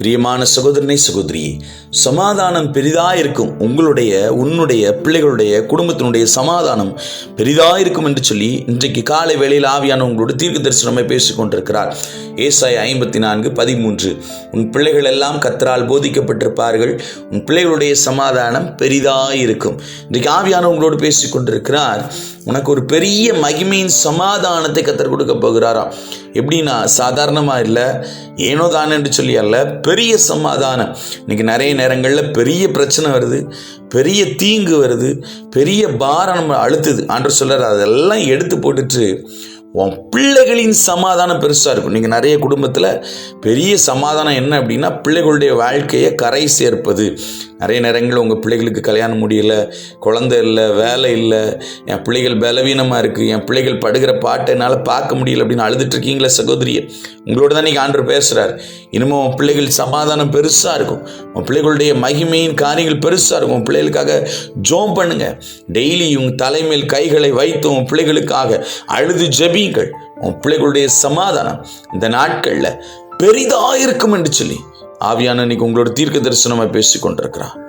பிரியமான சகோதரனை சகோதரியே சமாதானம் பெரிதா இருக்கும் உங்களுடைய உன்னுடைய பிள்ளைகளுடைய குடும்பத்தினுடைய சமாதானம் பெரிதாக இருக்கும் என்று சொல்லி இன்றைக்கு காலை வேளையில் ஆவியான உங்களோட தீர்க்க தரிசனமை பேசிக்கொண்டிருக்கிறார். ஏசாய் ஐம்பத்தி நான்கு பதிமூன்று. உன் பிள்ளைகள் எல்லாம் கத்தரால் போதிக்கப்பட்டிருப்பார்கள். உன் பிள்ளைகளுடைய சமாதானம் பெரிதாக இருக்கும் இன்றைக்கு ஆவியான உங்களோடு பேசிக்கொண்டிருக்கிறார். உனக்கு ஒரு பெரிய மகிமையின் சமாதானத்தை கத்தர் கொடுக்க போகிறாராம். எப்படின்னா சாதாரணமாக இல்லை ஏனோ தானே என்று சொல்லி அல்ல பெரிய சமாதானம். இன்னைக்கு நிறைய நேரங்களில் பெரிய பிரச்சனை வருது பெரிய தீங்கு வருது பெரிய பாரம் நம்ம அழுத்துது. ஆண்டு சொல்கிறார் அதெல்லாம் எடுத்து போட்டுட்டு உன் பிள்ளைகளின் சமாதானம் பெருசாக இருக்கும். நீங்கள் நிறைய குடும்பத்தில் பெரிய சமாதானம் என்ன அப்படின்னா பிள்ளைகளுடைய வாழ்க்கையை கரை சேர்ப்பது. நிறைய நேரங்களில் உங்கள் பிள்ளைகளுக்கு கல்யாணம் முடியல குழந்தை இல்லை வேலை இல்லை என் பிள்ளைகள் பலவீனமாக இருக்குது என் பிள்ளைகள் படுகிற பாட்டை என்னால் பார்க்க முடியல அப்படின்னு அழுதுட்ருக்கீங்களே சகோதரியை. உங்களோட தான் நீங்கள் ஆண்டு பேசுகிறார் இனிமேல் உன் பிள்ளைகள் சமாதானம் பெருசாக இருக்கும். உன் பிள்ளைகளுடைய மகிமையின் காரியங்கள் பெருசாக இருக்கும். உன் பிள்ளைகளுக்காக ஜோம் பண்ணுங்கள் டெய்லி உங்கள் தலைமையில் கைகளை வைத்து உன் பிள்ளைகளுக்காக அழுது ஜபியுங்கள் உன் பிள்ளைகளுடைய சமாதானம் இந்த நாட்களில் பெரிதா இருக்கும் என்று சொல்லி ஆவியான இன்னைக்கு உங்களோட தீர்க்க தரிசனமாக பேசி கொண்டிருக்கிறான்